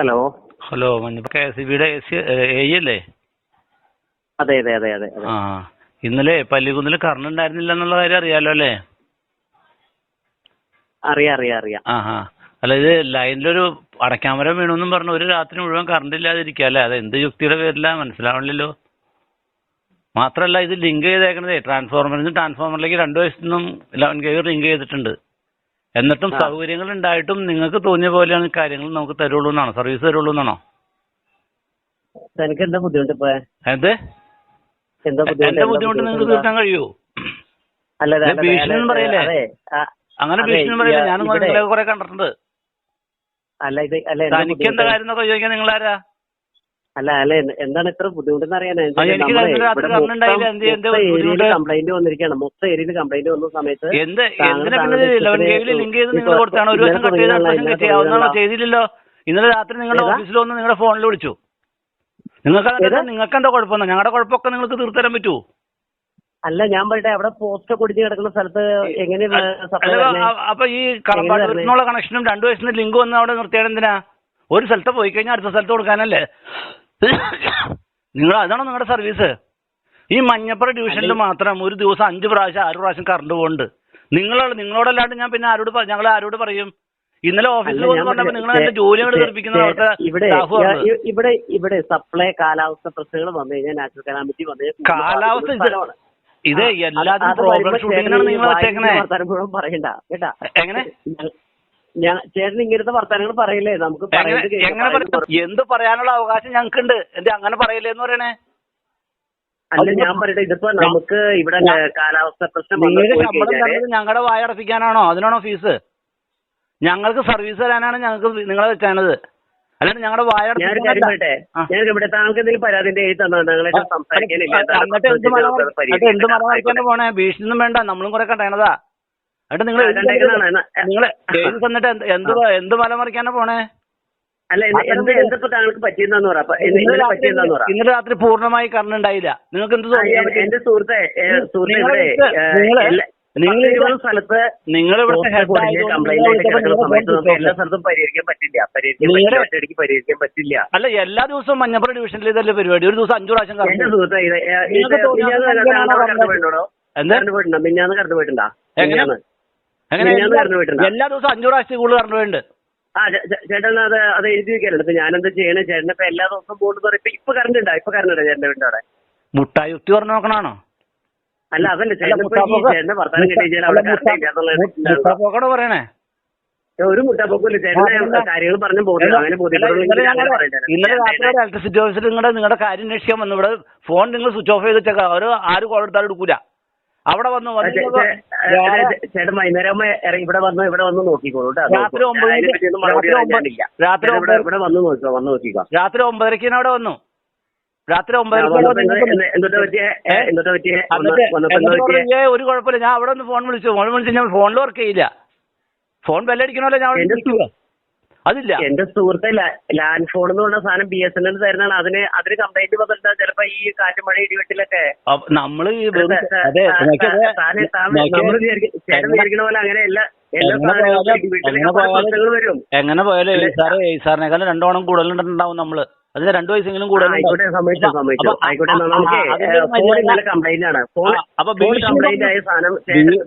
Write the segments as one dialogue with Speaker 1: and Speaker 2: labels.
Speaker 1: Hello.
Speaker 2: Hello K S ബിയുടെ അല്ലേ?
Speaker 1: അതെ അതെ അതെ അതെ
Speaker 2: ആ ഇന്നലെ പല്ലിക്കുന്നിൽ കറണ്ട് ഉണ്ടായിരുന്നില്ല എന്നുള്ള കാര്യം അറിയാലോ അല്ലേ?
Speaker 1: അറിയാം അറിയാം അറിയാം.
Speaker 2: ആ ആ. അല്ല ഇത് ലൈനിലൊരു അടയ്ക്കാമരം വേണമെന്നും പറഞ്ഞു ഒരു രാത്രി മുഴുവൻ കറണ്ട് ഇല്ലാതിരിക്കുക അല്ലേ? അത് എന്ത് യുക്തിയുടെ പേരില്ല മനസ്സിലാവണില്ലല്ലോ. മാത്രമല്ല ഇത് ലിങ്ക് ചെയ്തേക്കണതേ ട്രാൻസ്ഫോർമറിൽ നിന്ന് രണ്ടു രണ്ട് വയസ്സിൽ ലെവൻ കെ ലിങ്ക് ചെയ്തിട്ടുണ്ട്. എന്നിട്ടും. സൗകര്യങ്ങൾ ഉണ്ടായിട്ടും നിങ്ങൾക്ക് തോന്നിയ പോലെയാണ് കാര്യങ്ങൾ നമുക്ക് തരുള്ളൂ എന്നാണോ? സർവീസ് തരുള്ളൂ എന്നാണോ?
Speaker 1: എനിക്ക് എന്താ ബുദ്ധിമുട്ട് ഇപ്പൊ?
Speaker 2: എന്ത്?
Speaker 1: എന്താ
Speaker 2: എന്റെ ബുദ്ധിമുട്ട് നിങ്ങൾക്ക്? തീർക്കാൻ കഴിയൂ?
Speaker 1: അല്ല
Speaker 2: ഭീഷണി പറയല്ലേ? അങ്ങനെ ഭീഷണി പറയല്ലേ? ഞാൻ കുറെ കണ്ടിട്ടുണ്ട്.
Speaker 1: അല്ല ഇത്
Speaker 2: തനിക്ക് എന്താ? കാര്യം എന്നൊക്കെ ചോദിക്കാൻ നിങ്ങളാരാ?
Speaker 1: അല്ല അല്ല എന്താണ് ഇത്ര ബുദ്ധിമുട്ടെന്ന് അറിയാനാ?
Speaker 2: ആ, എനിക്ക് കഴിഞ്ഞ രാത്രി കറണ്ട് ഉണ്ടായില്ല. എന്ത് എന്ത്
Speaker 1: കംപ്ലൈന്റ് വന്നിരിക്കുകയാണ്. മൊത്തം ഏരിയയിൽ കംപ്ലൈന്റ് വന്ന സമയത്ത്
Speaker 2: ചെയ്തില്ലല്ലോ. ഇന്നലെ രാത്രി നിങ്ങളുടെ ഓഫീസിൽ വന്ന് നിങ്ങളുടെ ഫോണിൽ വിളിച്ചു. നിങ്ങൾക്ക് നിങ്ങൾക്ക് എന്താ കുഴപ്പമെന്നാ? ഞങ്ങളുടെ കുഴപ്പമൊക്കെ നിങ്ങൾക്ക് തീർത്തരാൻ പറ്റുമോ
Speaker 1: അല്ല ഞാൻ പറയട്ടെ അവിടെ പോസ്റ്റ് കൊടിഞ്ഞ് കിടക്കുന്ന സ്ഥലത്ത്
Speaker 2: എങ്ങനെയാണ് അപ്പൊ ഈ കണക്ഷനും രണ്ടു വയസ്സിന് ലിങ്ക് വന്ന് അവിടെ നിർത്തിയാൽ എന്തിനാ? ഒരു സ്ഥലത്ത് പോയി കഴിഞ്ഞാൽ അടുത്ത സ്ഥലത്ത് കൊടുക്കാനല്ലേ? നിങ്ങൾ അതാണോ നിങ്ങളുടെ സർവീസ് ഈ മഞ്ഞപ്പുറ ഡിവിഷനിൽ മാത്രം ഒരു ദിവസം അഞ്ച് പ്രാവശ്യം ആറ് പ്രാവശ്യം കറണ്ട് പോകുന്നുണ്ട് നിങ്ങൾ നിങ്ങളോടല്ലാണ്ട് ഞാൻ പിന്നെ ആരോട് ഞങ്ങൾ ആരോട് പറയും? ഇന്നലെ ഓഫീസിൽ പറഞ്ഞപ്പോൾ നിങ്ങൾ എന്റെ
Speaker 1: ചേ-
Speaker 2: തീർപ്പിക്കുന്ന
Speaker 1: ഇവിടെ ഇവിടെ ഇവിടെ സപ്ലൈ കാലാവസ്ഥ പ്രശ്നങ്ങൾ വന്നു കഴിഞ്ഞാൽ നാച്ചുറൽ കലാമിറ്റി വന്നു
Speaker 2: കാലാവസ്ഥ ഇത്. എല്ലാത്തിനും
Speaker 1: പ്രോബ്ലം
Speaker 2: ഷൂട്ടിങ്ങിനാണ് നിങ്ങൾ വെച്ചേക്കണേ
Speaker 1: പറയണ്ട കേട്ടാ?
Speaker 2: എങ്ങനെ?
Speaker 1: ഞാൻ ചേട്ടൻ ഇങ്ങനത്തെ വർത്തമാനങ്ങൾ പറയില്ലേ? നമുക്ക്
Speaker 2: എങ്ങനെ
Speaker 1: പറയുന്നത്.
Speaker 2: എങ്ങനെ പറയും എന്ത് പറയാനുള്ള അവകാശം ഞങ്ങൾക്കുണ്ട്. എന്ത് അങ്ങനെ പറയില്ലേ എന്ന് പറയണേ?
Speaker 1: അല്ല ഞാൻ പറയട്ടെ. ഇതിപ്പോ നമുക്ക് ഇവിടെ കാലാവസ്ഥ പ്രശ്നം വന്നു
Speaker 2: നിങ്ങൾക്ക്
Speaker 1: പോയി
Speaker 2: ശമ്പളം
Speaker 1: കഴിഞ്ഞാൽ
Speaker 2: തരുന്നത് ഞങ്ങളുടെ വായ അടപ്പിക്കാനാണോ? അതിനാണോ ഫീസ്? ഞങ്ങൾക്ക് സർവീസ് തരാനാണ് ഞങ്ങൾക്ക് നിങ്ങളെ വെച്ചാണത് അല്ലാണ്ട് ഞങ്ങളുടെ വായ
Speaker 1: ഞാനൊരു കാര്യം
Speaker 2: അടപ്പിക്കാനല്ല.
Speaker 1: പറയട്ടെ.
Speaker 2: ആ.
Speaker 1: ഞാൻ ഇവിടെ താങ്കൾക്ക് എന്തെങ്കിലും പരാതിന്റെ എഴുതി തന്നോ ഞങ്ങളായിട്ട് സംസാരിക്കാനില്ല.
Speaker 2: എന്നിട്ട് എന്ത് മല എന്നിട്ട് എന്ത് മല മറിക്കാണ്ട് പോണേ? ഭീഷണിയൊന്നും വേണ്ട. നമ്മളും കുറെ കണ്ടേണതാ എന്നിട്ട് നിങ്ങൾ
Speaker 1: നിങ്ങൾ
Speaker 2: നിങ്ങൾ എഴുതി തന്നിട്ട് എന്ത് എന്ത് മല മറിക്കാനാ പോണേ?
Speaker 1: അല്ല എന്ത് എന്ത് എന്തിപ്പോ താങ്കൾക്ക് പറ്റിയെന്നു പറ.
Speaker 2: ഇന്നലെ രാത്രി പൂർണമായി കറണ്ട് ഉണ്ടായില്ല. നിങ്ങൾക്ക് എന്ത്
Speaker 1: എന്റെ സുഹൃത്തെ സുഹൃത്തെ ഇവിടെ ഇരുപത് സ്ഥലത്ത്
Speaker 2: നിങ്ങൾ
Speaker 1: ഇവിടെ എല്ലാ സ്ഥലത്തും പരിഹരിക്കാൻ പറ്റില്ല. പരിഹരിക്കാൻ പരിഹരിക്കാൻ പറ്റില്ല.
Speaker 2: അല്ല എല്ലാ ദിവസവും മഞ്ഞപ്പുറ ഡിവിഷനിൽ ഇതല്ലേ പരിപാടി? ഒരു ദിവസം അഞ്ചു പ്രാവശ്യം
Speaker 1: എന്റെ സുഹൃത്തെ കറണ്ട്? പോയിട്ടുണ്ടോ?
Speaker 2: എന്ത്?
Speaker 1: കറണ്ട് പോയിട്ടുണ്ടോ? മിഞ്ഞാന്ന് കറണ്ട് പോയിട്ടുണ്ടോ
Speaker 2: എങ്ങനെ?
Speaker 1: മിഞ്ഞാന്ന്
Speaker 2: അങ്ങനെ എല്ലാ- എല്ലാ ദിവസവും അഞ്ഞൂറ് ആഴ്ച കൂടുതൽ കറണ്ട്
Speaker 1: ആ ചേട്ടൻ അത് അത് എഴുതി വെക്കാനുണ്ട്. ഇപ്പൊ ഞാനെന്താ ചെയ്യണേ? ചേട്ടൻ ഇപ്പൊ എല്ലാ ദിവസവും പോകുന്നത് പറയും. ഇപ്പൊ ഇപ്പൊ കറണ്ട് ഉണ്ടോ ഇപ്പൊ കറണ്ട് ഉണ്ടോ ചേട്ടന്റെ വീടിന്റെ അവിടെ?
Speaker 2: മുട്ടായി യുക്തി പറഞ്ഞു നോക്കണാണോ?
Speaker 1: അല്ല അതല്ല. ചേട്ടന്റെ വർത്താനം കേട്ട് കഴിഞ്ഞാൽ അവിടെ
Speaker 2: അല്ല,
Speaker 1: കറണ്ട് ഇല്ല എന്നുള്ള
Speaker 2: മുട്ടാ- മുട്ടാപ്പോക്കോട് പറയണേ.
Speaker 1: ഒരു മുട്ടാപ്പൊക്കില്ല
Speaker 2: ആ,
Speaker 1: ചേട്ടനെ
Speaker 2: എന്താ?
Speaker 1: കാര്യങ്ങൾ പറഞ്ഞു പോകുന്നത് അങ്ങനെ
Speaker 2: ഇന്നലെ രാത്രി ഇലക്ട്രിസിറ്റി ഓഫീസിൽ നിങ്ങളുടെ നിങ്ങളുടെ കാര്യം അന്വേഷിക്കാൻ വന്നു. ഇവിടെ ഫോൺ നിങ്ങൾ സ്വിച്ച് ഓഫ് ചെയ്ത് വെച്ചേക്കാം ഒരു ആര് കോൾ എടുത്താലും എടുക്കൂല. അവിടെ വന്നു
Speaker 1: ചേട്ടൻ വൈകുന്നേരം ഇവിടെ വന്ന് ഇവിടെ വന്ന് നോക്കിക്കോളൂ
Speaker 2: രാത്രി. ഒമ്പത് രാത്രി
Speaker 1: ഇവിടെ വന്ന് നോക്കിക്കോ വന്ന് നോക്കിക്കോ.
Speaker 2: രാത്രി ഒമ്പതരക്ക് ഞാൻ അവിടെ വന്നു. രാത്രി "ഏയ്, ഒരു കുഴപ്പമില്ല ഞാൻ അവിടെ നിന്ന് ഫോൺ വിളിച്ചു. ഫോൺ വിളിച്ചു ഞാൻ ഫോണിൽ വർക്ക് ചെയ്യില്ല. ഫോൺ ബെല്ലടിക്കണമല്ലോ ഞാൻ അതില്ല.
Speaker 1: എന്റെ സുഹൃത്തെ ലാൻഡ് ഫോൺ എന്ന് പറഞ്ഞ സാധനം ബി എസ് എൻ എൽ തരുന്നതാണ്. അതിന് അതിന് കംപ്ലൈന്റ് വന്നിട്ട് ചിലപ്പോ ഈ കാറ്റ് മഴ ഇടിവെട്ടിലൊക്കെ. നമ്മൾ വിചാരിക്കണ പോലെ അങ്ങനെ എല്ലാ എല്ലാ
Speaker 2: എങ്ങനെ പോയാലും- സാറേ സാറിനേക്കാളും രണ്ടോണം കൂടുതലുണ്ടാവും നമ്മൾ. അതിന് രണ്ടു വയസ്സെങ്കിലും
Speaker 1: കൂടുതലുണ്ടാവും.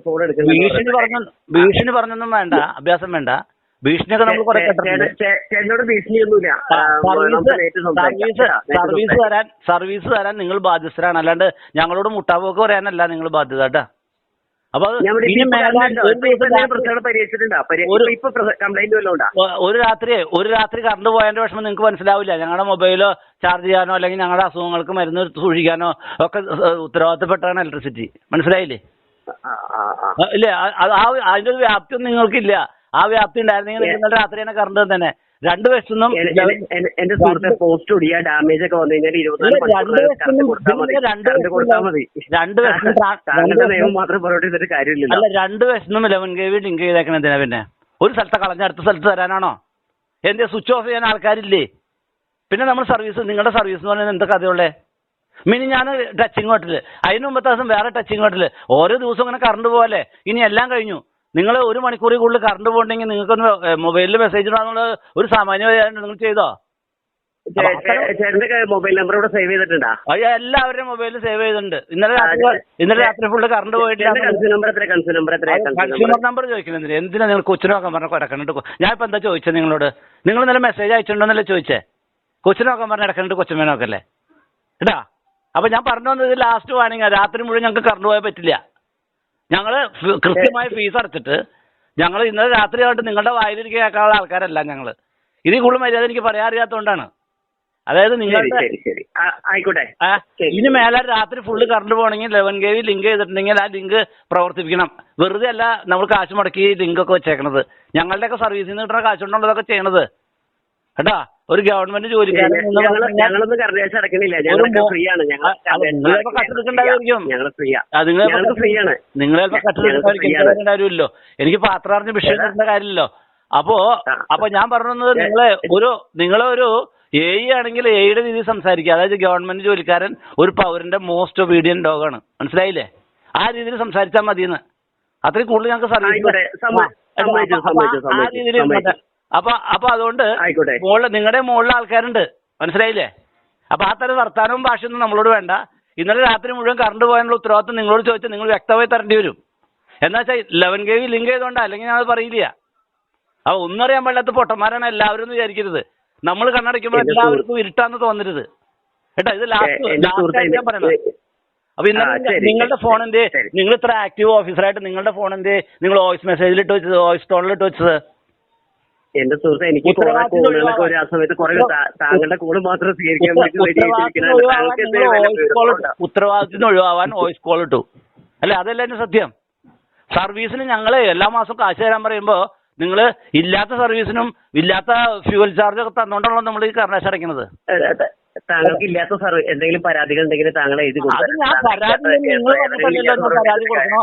Speaker 2: കൂടുതൽ ഭീഷണി പറഞ്ഞൊന്നും വേണ്ട അഭ്യാസം വേണ്ട. ഭീഷണിയൊക്കെ നമ്മൾ കുറെ
Speaker 1: ചേട്ടനോട് ഭീഷണിയൊന്നുമില്ല.
Speaker 2: Service service. തരാൻ സർവീസ് തരാൻ നിങ്ങൾ ബാധ്യസ്ഥരാണ്. അല്ലാണ്ട് ഞങ്ങളോട് മുട്ടാപോക്ക് പറയാനല്ല നിങ്ങൾ ബാധ്യത കേട്ടാ. അപ്പൊ? ഒരു രാത്രി- ഒരു- രാത്രി കറണ്ട് പോയതിന്റെ വിഷമം നിങ്ങൾക്ക് മനസ്സിലാവില്ല. ഞങ്ങളുടെ മൊബൈലോ ചാർജ് ചെയ്യാനോ അല്ലെങ്കിൽ ഞങ്ങളുടെ അസുഖങ്ങൾക്ക് മരുന്ന് സൂക്ഷിക്കാനോ ഒക്കെ ഉത്തരവാദിത്തപ്പെട്ടാണ് ഇലക്ട്രിസിറ്റി മനസ്സിലായില്ലേ? ഇല്ല? അതിന്റെ ഒരു വ്യാപ്തി നിങ്ങൾക്കില്ല. ആ വ്യാപ്തി ഉണ്ടായിരുന്നെങ്കിൽ നിങ്ങൾ ഇന്നലെ രാത്രി തന്നെ കറണ്ട് തന്നെ രണ്ട് വശത്തുനിന്നും
Speaker 1: എന്റെ- സുഹൃത്തെ പോസ്റ്റ് ഒടിയാ ഡാമേജ് ഒക്കെ വന്നു കഴിഞ്ഞാൽ ഇരുപത്തിനാല്
Speaker 2: രണ്ട് വശത്തും
Speaker 1: മാത്രം പുറകോട്ട് ചെയ്തിട്ട് കാര്യമില്ലല്ലോ.
Speaker 2: അല്ല രണ്ട് വശത്തുനിന്നും കെ വി ലിങ്ക് ചെയ്തേക്കണെന്തിനാ പിന്നെ? ഒരു സ്ഥലത്തെ കളഞ്ഞ അടുത്ത സ്ഥലത്ത് തരാനാണോ? എന്തേ സ്വിച്ച് ഓഫ് ചെയ്യാൻ ആൾക്കാരില്ലേ? പിന്നെ നമ്മൾ സർവീസ് നിങ്ങളുടെ സർവീസ് എന്ന് പറയുന്നത് എന്താ കഥയുള്ളേ? മിനി ഞാൻ ടച്ചിങ് ഹോട്ടൽ അതിന് മുമ്പത്തെ ദിവസം വേറെ ടച്ചിങ് ഹോട്ടൽ ഓരോ ദിവസവും ഇങ്ങനെ കറണ്ട് പോകല്ലേ ഇനി എല്ലാം കഴിഞ്ഞു. നിങ്ങൾ ഒരു മണിക്കൂറിൽ കൂടുതൽ കറണ്ട് പോകണ്ടെങ്കിൽ നിങ്ങൾക്കൊന്ന് മൊബൈലിൽ മെസ്സേജ് ഇടാന്നുള്ള ഒരു സാമാന്യ നിങ്ങൾ ചെയ്തോ?
Speaker 1: ചേട്ടന്റെ മൊബൈൽ നമ്പർ ഇവിടെ സേവ് ചെയ്തിട്ടുണ്ടാ?
Speaker 2: എല്ലാവരുടെയും മൊബൈലിൽ സേവ് ചെയ്തിട്ടുണ്ട്. ഇന്നലെ രാത്രി ഇന്നലെ രാത്രി ഫുള്ള് കറണ്ട്
Speaker 1: പോയിട്ട് കൺസ്യൂമർ നമ്പർ
Speaker 2: ചോദിക്കുന്നത് എന്തിനാ? നിങ്ങൾ കൊച്ചിനൊക്കെ പറഞ്ഞ കിടക്കണിട്ട് ഞാൻ ഇപ്പൊ എന്താ ചോദിച്ചത് നിങ്ങളോട്? നിങ്ങൾ ഇന്നലെ മെസ്സേജ് അയച്ചിട്ടുണ്ടോന്നല്ലേ ചോദിച്ചേ? കൊച്ചിനൊക്കെ പറഞ്ഞ ഇടക്കണ്ട് കൊച്ചുമേനൊക്കെ അല്ലേ കേട്ടാ? അപ്പൊ ഞാൻ പറഞ്ഞു വന്നത് ലാസ്റ്റ് വാണിങ്ങാ രാത്രി മുഴുവൻ ഞങ്ങൾക്ക് കറണ്ട് പോയാൽ പറ്റില്ല. ഞങ്ങൾ കൃത്യമായി ഫീസ് അടച്ചിട്ട് ഞങ്ങൾ ഇന്നലെ രാത്രി ആയിട്ട് നിങ്ങളുടെ വായിലിരിക്കുക കേൾക്കാനുള്ള ആൾക്കാരല്ല ഞങ്ങൾ ഇതിൽ കൂടുതൽ മര്യാദ എനിക്ക് പറയാൻ അറിയാത്തതുകൊണ്ടാണ് അതായത്
Speaker 1: നിങ്ങൾ
Speaker 2: നിങ്ങളുടെ
Speaker 1: ആയിക്കോട്ടെ.
Speaker 2: ഇനി മേലെ രാത്രി ഫുള്ള് കറണ്ട് പോകണമെങ്കിൽ ലെവൻ കെ വി ലിങ്ക് ചെയ്തിട്ടുണ്ടെങ്കിൽ ആ ലിങ്ക് പ്രവർത്തിപ്പിക്കണം. വെറുതെ അല്ല നമ്മൾ കാശ് മുടക്കി ലിങ്ക് ഒക്കെ വെച്ചേക്കണത്. ഞങ്ങളുടെയൊക്കെ സർവീസിൽ നിന്ന് കിട്ടുന്ന കാശ് കൊണ്ടുള്ളതൊക്കെ ചെയ്യണത്? കേട്ടാ ഒരു ഗവൺമെന്റ് ജോലിക്കാരൻ
Speaker 1: ഞങ്ങളൊന്നും കർദേശം അടക്കണില്ല ഞങ്ങളൊക്കെ ഫ്രീ ആണ് ഞങ്ങൾ
Speaker 2: നിങ്ങൾ
Speaker 1: ഞങ്ങൾ ഫ്രീ ഫ്രീ ആണ്
Speaker 2: നിങ്ങളെ കാര്യമില്ലല്ലോ. എനിക്ക് പാത്രം അറിഞ്ഞ് വിഷയം? തരേണ്ട കാര്യമില്ലല്ലോ. അപ്പോ. അപ്പൊ ഞാൻ പറഞ്ഞത് നിങ്ങളെ ഒരു നിങ്ങളെ ഒരു എ ആണെങ്കിൽ എയുടെ രീതി സംസാരിക്കുക. അതായത് ഗവൺമെന്റ് ജോലിക്കാരൻ ഒരു പൗരന്റെ മോസ്റ്റ് ഒബീഡിയൻ ഡോഗാണ് മനസ്സിലായില്ലേ? ആ രീതിയിൽ സംസാരിച്ചാൽ മതിയെന്ന്. അത്രയും കൂടുതൽ ഞങ്ങൾക്ക് സർവീസ് ആ രീതിയിൽ. അപ്പൊ അപ്പൊ അതുകൊണ്ട്
Speaker 1: ആയിക്കോട്ടെ.
Speaker 2: മുകളിൽ നിങ്ങളുടെ മുകളിൽ ആൾക്കാരുണ്ട്. മനസ്സിലായില്ലേ? അപ്പൊ ആ തരം വർത്താനവും ഭാഷയൊന്നും നമ്മളോട് വേണ്ട. ഇന്നലെ രാത്രി മുഴുവൻ കറണ്ട് പോകാനുള്ള ഉത്തരവാദിത്വം നിങ്ങളോട് ചോദിച്ചാൽ നിങ്ങൾ വ്യക്തമായി തരേണ്ടി വരും. എന്നാ വെച്ചാൽ ലെവൻ കെ വി ലിങ്ക് ചെയ്തോണ്ട അല്ലെങ്കിൽ ഞാൻ അത് പറയില്ല. അപ്പൊ ഒന്നറിയാൻ പാടില്ലാത്ത പൊട്ടന്മാരാണ് എല്ലാവരും എന്ന് വിചാരിക്കരുത്. നമ്മൾ കണ്ണടയ്ക്കുമ്പോൾ എല്ലാവർക്കും ഇരുട്ടാന്ന് തോന്നരുത്. കേട്ടോ ഇത് ലാസ്റ്റ് ഞാൻ പറയണം അപ്പൊ ഇന്നലെ നിങ്ങളുടെ ഫോൺ എന്തേ നിങ്ങൾ ഇത്ര ആക്റ്റീവ് ഓഫീസറായിട്ട് നിങ്ങളുടെ ഫോൺ എന്തേ നിങ്ങൾ വോയിസ് മെസ്സേജിൽ ഇട്ട് വെച്ചത് വോയിസ് ടോണിൽ ഇട്ട് വെച്ചത്?
Speaker 1: എന്റെ സുഹൃത്തെ എനിക്ക് കുറെ കോളുകളൊക്കെ ഒരു ആ സമയത്ത് കുറെ താങ്കളുടെ കോൾ മാത്രം സ്വീകരിക്കാൻ
Speaker 2: ഉത്തരവാദിത്തത്തിന് ഒഴിവാവാൻ വോയിസ് കോൾ ഇട്ടു. അല്ലെ? അതല്ല എന്റെ സത്യം? സർവീസിന് ഞങ്ങൾ എല്ലാ മാസവും കാശ് തരാൻ പറയുമ്പോ നിങ്ങൾ ഇല്ലാത്ത സർവീസിനും ഇല്ലാത്ത ഫ്യൂവൽ ചാർജ് ഒക്കെ തന്നോണ്ടാണല്ലോ നമ്മൾ ഈ കർണാശ അടയ്ക്കുന്നത്
Speaker 1: താങ്കൾക്ക് ഇല്ലാത്ത സർവീസ് എന്തെങ്കിലും പരാതികൾ ഉണ്ടെങ്കിൽ താങ്കൾ എഴുതി
Speaker 2: പരാതി നിങ്ങൾ
Speaker 1: എത്ര-
Speaker 2: പരാതി കൊടുക്കണോ?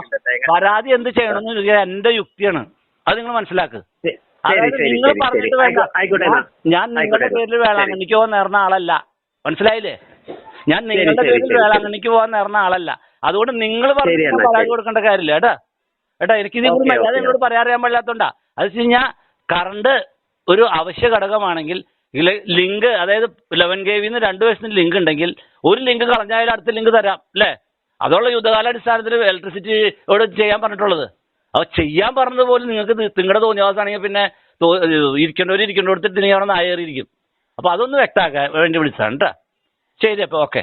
Speaker 2: പരാതി എന്ത് ചെയ്യണമെന്ന് എന്റെ യുക്തിയാണ്. അത് നിങ്ങൾ മനസ്സിലാക്ക്.
Speaker 1: ശരി,
Speaker 2: അതായത്
Speaker 1: ശരി,
Speaker 2: നിങ്ങൾ പറഞ്ഞിട്ട്. വേണ്ട.
Speaker 1: ആയിക്കോട്ടെ
Speaker 2: ഞാൻ നിങ്ങളുടെ. പേരിൽ വേളാങ്കണ്ണിക്ക് പോകാൻ നേർന്ന ആളല്ല. മനസ്സിലായില്ലേ? ഞാൻ നിങ്ങളുടെ പേരിൽ വേളാങ്കണ്ണിക്ക് പോകാൻ നേർന്ന ആളല്ല. അതുകൊണ്ട് നിങ്ങൾ പറഞ്ഞു
Speaker 1: ശരി.
Speaker 2: കൊടുക്കേണ്ട കാര്യമില്ല ഏട്ടാ ഏട്ടാ എനിക്ക്
Speaker 1: ഓക്കേ,
Speaker 2: മര്യാദ
Speaker 1: എന്നോട്
Speaker 2: പറയാറിയാൻ പറയാൻ പാടില്ലാത്തോണ്ടാ അത് വെച്ച് കഴിഞ്ഞാൽ കറണ്ട് ഒരു അവശ്യ ഘടകമാണെങ്കിൽ ലിങ്ക് അതായത് ലെവൻ കെ വിന്ന് രണ്ട് വയസ്സിന് ലിങ്ക് ഉണ്ടെങ്കിൽ ഒരു ലിങ്ക് കളഞ്ഞായാലും അടുത്ത ലിങ്ക് തരാം അല്ലേ? അതുള്ള യുദ്ധകാലാടിസ്ഥാനത്തിൽ ഇലക്ട്രിസിറ്റിയോട് ചെയ്യാൻ പറഞ്ഞിട്ടുള്ളത്. അപ്പോൾ ചെയ്യാൻ പറഞ്ഞത് പോലും നിങ്ങൾക്ക് നിങ്ങളുടെ തോന്നിയവാസാണെങ്കിൽ പിന്നെ ഇരിക്കേണ്ടവർ ഇരിക്കേണ്ടടുത്തിട്ട് നിങ്ങൾ അവിടെ നായേറിയിരിക്കും അപ്പോൾ അതൊന്ന് വ്യക്തമാക്കാൻ വേണ്ടി വിളിച്ചതാണ് കേട്ടോ ശരി അപ്പോൾ ഓക്കെ